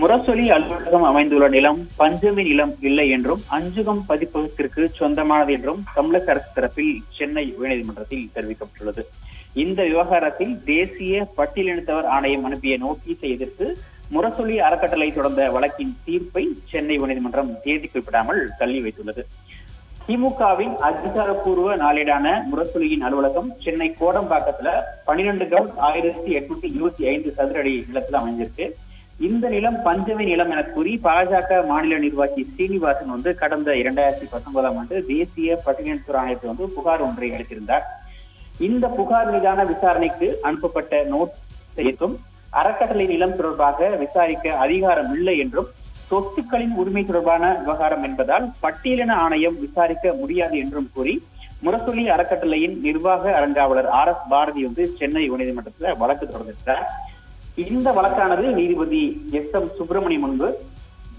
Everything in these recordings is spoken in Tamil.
முரசொலி அலுவலகம் அமைந்துள்ள நிலம் பஞ்சமி நிலம் இல்லை என்றும் அஞ்சுகம் பதிப்பகத்திற்கு சொந்தமானது என்றும் தமிழக அரசு தரப்பில் சென்னை உயர்நீதிமன்றத்தில் தெரிவிக்கப்பட்டுள்ளது. இந்த விவகாரத்தில் தேசிய பட்டியலினத்தவர் ஆணையம் அனுப்பிய நோட்டீஸை எதிர்த்து முரசொலி அறக்கட்டளை தொடர்ந்த வழக்கின் தீர்ப்பை சென்னை உயர்நீதிமன்றம் தேதி குறிப்பிடாமல் தள்ளி வைத்துள்ளது. திமுகவின் அதிகாரப்பூர்வ நாளேடான முரசொலியின் அலுவலகம் சென்னை கோடம்பாக்கத்துல பனிரெண்டு கிராம் ஆயிரத்தி எட்நூத்தி இருபத்தி ஐந்து சதுர அடி நிலத்தில் அமைஞ்சிருக்கு. இந்த நிலம் பஞ்சமி நிலம் என கூறி பாஜக மாநில நிர்வாகி சீனிவாசன் வந்து கடந்த இரண்டாயிரத்தி பத்தொன்பதாம் ஆண்டு தேசிய பட்டியலினத்துறை ஆணையத்தை வந்து புகார் ஒன்றை அளித்திருந்தார். இந்த புகார் மீதான விசாரணைக்கு அனுப்பப்பட்ட நோட்டீஸும் அறக்கட்டளை நிலம் தொடர்பாக விசாரிக்க அதிகாரம் இல்லை என்றும் சொத்துக்களின் உரிமை தொடர்பான விவகாரம் என்பதால் பட்டியலின ஆணையம் விசாரிக்க முடியாது என்றும் கூறி முரசொலி அறக்கட்டளையின் நிர்வாக அரங்காவலர் ஆர் எஸ் பாரதி வந்து சென்னை உயர்நீதிமன்றத்தில் வழக்கு தொடர்ந்திருக்கிறார். இந்த வழக்கானது நீதிபதி எஸ் எம் சுப்பிரமணியம் முன்பு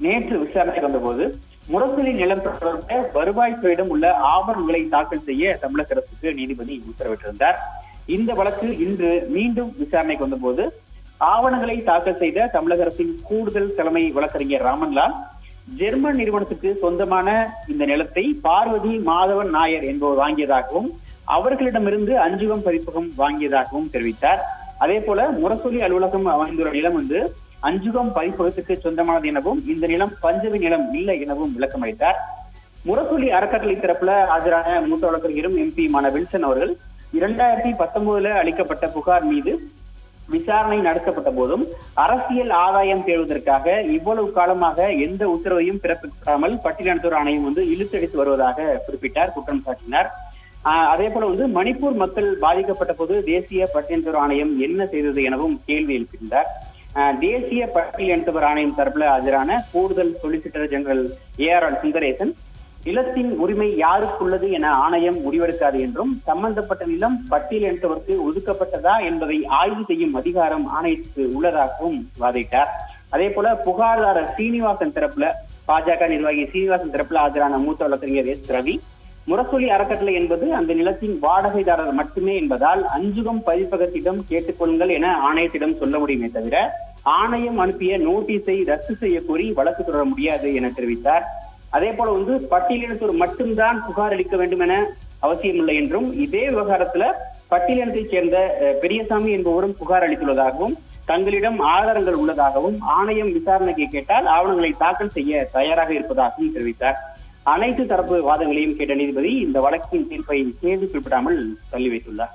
நேற்று விசாரணைக்கு வந்தபோது முரசொலி நிலம் தொடர்பாக வருவாய்த்துறையிடம் உள்ள ஆவணங்களை தாக்கல் செய்ய தமிழக அரசுக்கு நீதிபதி உத்தரவிட்டிருந்தார். இந்த வழக்கு இன்று மீண்டும் விசாரணைக்கு வந்தபோது ஆவணங்களை தாக்கல் செய்த தமிழக அரசின் கூடுதல் தலைமை வழக்கறிஞர் ராமன்லால் ஜெர்மன் நிறுவனத்துக்கு சொந்தமான இந்த நிலத்தை பார்வதி மாதவன் நாயர் என்பவர் வாங்கியதாகவும் அவர்களிடமிருந்து அஞ்சுகம் பதிப்பகம் வாங்கியதாகவும் தெரிவித்தார். அதே போல முரசொலி அலுவலகம் அமைந்துள்ள நிலம் வந்து அஞ்சுகம் பதிப்பகத்துக்கு சொந்தமானது எனவும் இந்த நிலம் பஞ்சவி நிலம் இல்லை எனவும் விளக்கம் அளித்தார் முரசொலி அறக்கட்டளை தரப்புல ஆஜரான மூத்த வழக்கறிஞரும் எம்பியுமான வில்சன் அவர்கள் இரண்டாயிரத்தி பத்தொன்பதுல அளிக்கப்பட்ட புகார் மீது விசாரணை நடத்தப்பட்ட போதும் அரசியல் ஆதாயம் தேடுவதற்காக இவ்வளவு காலமாக எந்த உத்தரவையும் பிறப்பிக்காமல் பட்டியலினத்தோர் ஆணையம் வந்து இழுத்தடித்து வருவதாக குறிப்பிட்டார் குற்றம் சாட்டினார். அதே போல வந்து மணிப்பூர் மக்கள் பாதிக்கப்பட்ட போது தேசிய பட்டியல் ஆணையம் என்ன செய்தது எனவும் கேள்வி எழுப்பியிருந்தார். ஆஹ் தேசிய பட்டியலினத்தவர் ஆணையம் தரப்புல ஆஜரான கூடுதல் solicitor general A R R Sundaresan நிலத்தின் உரிமை யாருக்குள்ளது என ஆணையம் முடிவெடுக்காது என்றும் சம்பந்தப்பட்ட நிலம் பட்டியல் இனத்தவருக்கு ஒதுக்கப்பட்டதா என்பதை ஆய்வு செய்யும் அதிகாரம் ஆணையத்துக்கு உள்ளதாகவும் வாதிட்டார். அதே போல புகார்தாரர் சீனிவாசன் தரப்புல பாஜக நிர்வாகி சீனிவாசன் தரப்புல ஆஜரான மூத்த வழக்கறிஞர் எஸ். ரவி முரசொலி அறக்கட்டளை என்பது அந்த நிலத்தின் வாடகைதாரர் மட்டுமே என்பதால் அஞ்சுகம் பதிப்பகத்திடம் கேட்டுக்கொள்ளுங்கள் என ஆணையத்திடம் சொல்ல முடியுமே தவிர ஆணையம் அனுப்பிய நோட்டீஸை ரத்து செய்ய கோரி வழக்கு தொடர முடியாது என தெரிவித்தார். அதே போல வந்து பட்டியலினத்தோர் மட்டும்தான் புகார் அளிக்க வேண்டும் என அவசியமில்லை என்றும் இதே விவகாரத்துல பட்டியலினத்தைச் சேர்ந்த பெரியசாமி என்பவரும் புகார் அளித்துள்ளதாகவும் தங்களிடம் ஆதாரங்கள் உள்ளதாகவும் ஆணையம் விசாரணைக்கு கேட்டால் ஆவணங்களை தாக்கல் செய்ய தயாராக இருப்பதாகவும் தெரிவித்தார். அனைத்து தரப்பு வாதங்களையும் கேட்ட நீதிபதி இந்த வழக்கின் தீர்ப்பை தேதி குறிப்பிடாமல் தள்ளி வைத்துள்ளார்.